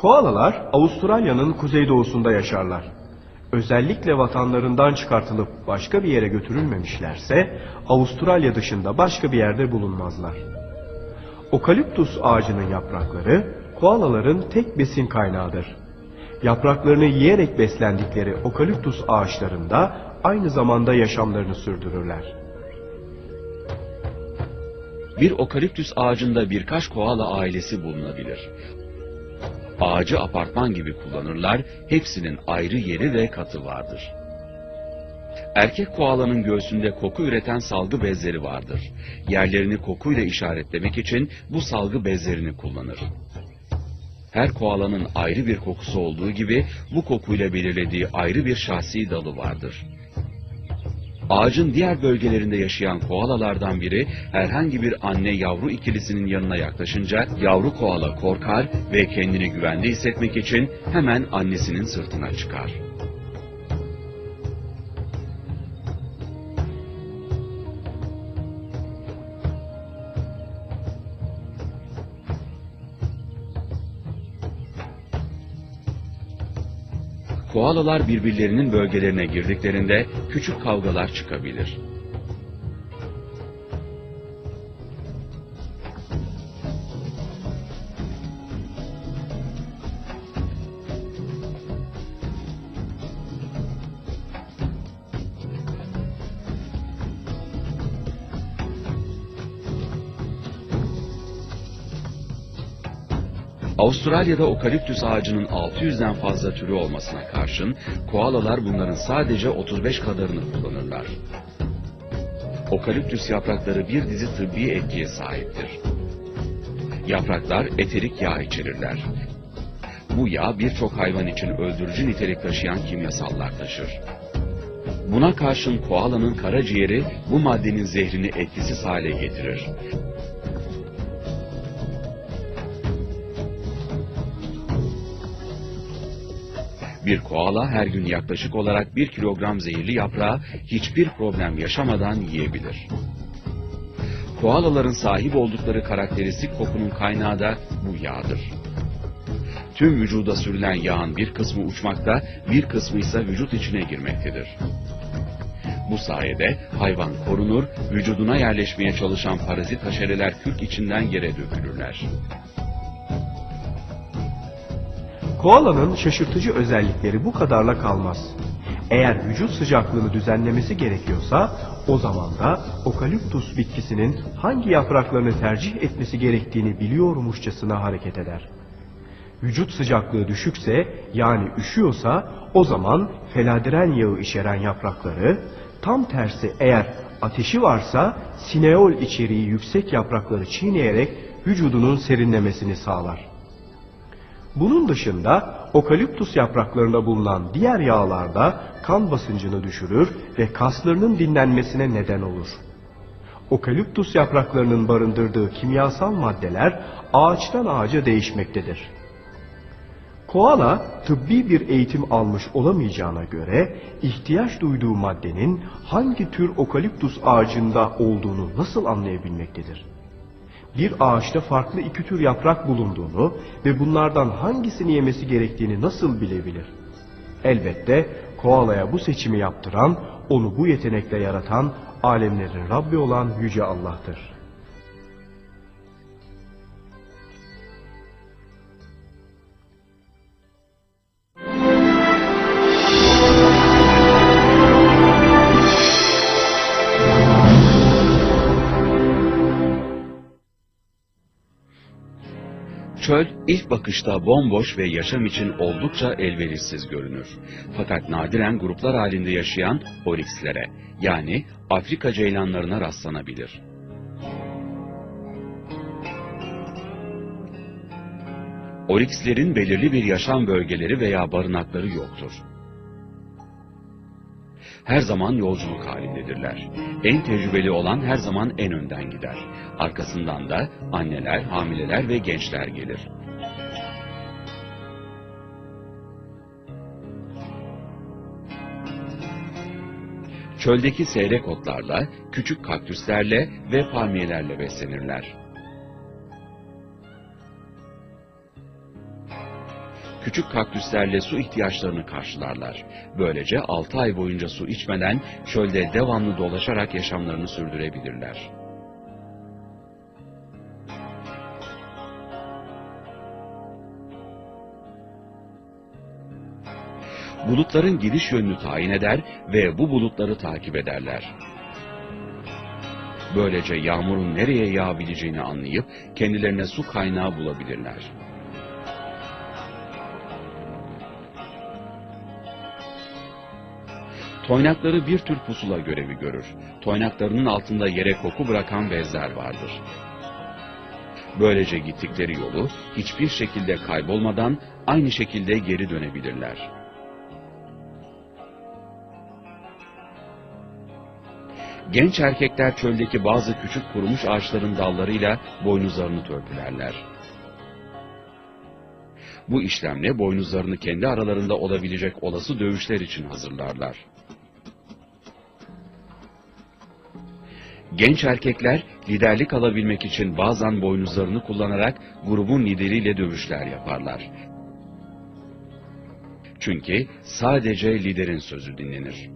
Koalalar Avustralya'nın kuzeydoğusunda yaşarlar. Özellikle vatanlarından çıkartılıp başka bir yere götürülmemişlerse Avustralya dışında başka bir yerde bulunmazlar. Okaliptus ağacının yaprakları koalaların tek besin kaynağıdır. Yapraklarını yiyerek beslendikleri okaliptus ağaçlarında aynı zamanda yaşamlarını sürdürürler. Bir okaliptüs ağacında birkaç koala ailesi bulunabilir. Ağacı apartman gibi kullanırlar, hepsinin ayrı yeri ve katı vardır. Erkek koalanın göğsünde koku üreten salgı bezleri vardır. Yerlerini kokuyla işaretlemek için bu salgı bezlerini kullanır. Her koalanın ayrı bir kokusu olduğu gibi bu kokuyla belirlediği ayrı bir şahsi dalı vardır. Ağacın diğer bölgelerinde yaşayan koalalardan biri herhangi bir anne yavru ikilisinin yanına yaklaşınca yavru koala korkar ve kendini güvende hissetmek için hemen annesinin sırtına çıkar. Koalalar birbirlerinin bölgelerine girdiklerinde küçük kavgalar çıkabilir. Avustralya'da okaliptüs ağacının 600'den fazla türü olmasına karşın koalalar bunların sadece 35 kadarını kullanırlar. Okaliptüs yaprakları bir dizi tıbbi etkiye sahiptir. Yapraklar eterik yağ içerirler. Bu yağ birçok hayvan için öldürücü nitelik taşıyan kimyasallar taşır. Buna karşın koalanın karaciğeri bu maddenin zehrini etkisiz hale getirir. Bir koala her gün yaklaşık olarak 1 kilogram zehirli yaprağı hiçbir problem yaşamadan yiyebilir. Koalaların sahip oldukları karakteristik kokunun kaynağı da bu yağdır. Tüm vücuda sürülen yağın bir kısmı uçmakta, bir kısmı ise vücut içine girmektedir. Bu sayede hayvan korunur, vücuduna yerleşmeye çalışan parazit haşereler kürk içinden yere dökülürler. Koalanın şaşırtıcı özellikleri bu kadarla kalmaz. Eğer vücut sıcaklığını düzenlemesi gerekiyorsa o zaman da okaliptus bitkisinin hangi yapraklarını tercih etmesi gerektiğini biliyormuşçasına hareket eder. Vücut sıcaklığı düşükse yani üşüyorsa o zaman feladiren yağı içeren yaprakları, tam tersi eğer ateşi varsa sineol içeriği yüksek yaprakları çiğneyerek vücudunun serinlemesini sağlar. Bunun dışında okaliptus yapraklarında bulunan diğer yağlar da kan basıncını düşürür ve kaslarının dinlenmesine neden olur. Okaliptus yapraklarının barındırdığı kimyasal maddeler ağaçtan ağaca değişmektedir. Koala tıbbi bir eğitim almış olamayacağına göre ihtiyaç duyduğu maddenin hangi tür okaliptus ağacında olduğunu nasıl anlayabilmektedir? Bir ağaçta farklı iki tür yaprak bulunduğunu ve bunlardan hangisini yemesi gerektiğini nasıl bilebilir? Elbette koalaya bu seçimi yaptıran, onu bu yetenekle yaratan, alemlerin Rabbi olan Yüce Allah'tır. Çöl ilk bakışta bomboş ve yaşam için oldukça elverişsiz görünür. Fakat nadiren gruplar halinde yaşayan orikslere yani Afrika ceylanlarına rastlanabilir. Orikslerin belirli bir yaşam bölgeleri veya barınakları yoktur. Her zaman yolculuk halindedirler. En tecrübeli olan her zaman en önden gider. Arkasından da anneler, hamileler ve gençler gelir. Çöldeki seyrek otlarla, küçük kaktüslerle ve palmiyelerle beslenirler. Küçük kaktüslerle su ihtiyaçlarını karşılarlar. Böylece 6 ay boyunca su içmeden çölde devamlı dolaşarak yaşamlarını sürdürebilirler. Bulutların gidiş yönünü tayin eder ve bu bulutları takip ederler. Böylece yağmurun nereye yağabileceğini anlayıp kendilerine su kaynağı bulabilirler. Toynakları bir tür pusula görevi görür. Toynaklarının altında yere koku bırakan bezler vardır. Böylece gittikleri yolu hiçbir şekilde kaybolmadan aynı şekilde geri dönebilirler. Genç erkekler çöldeki bazı küçük kurumuş ağaçların dallarıyla boynuzlarını törpülerler. Bu işlemle boynuzlarını kendi aralarında olabilecek olası dövüşler için hazırlarlar. Genç erkekler liderlik alabilmek için bazen boynuzlarını kullanarak grubun lideriyle dövüşler yaparlar. Çünkü sadece liderin sözü dinlenir.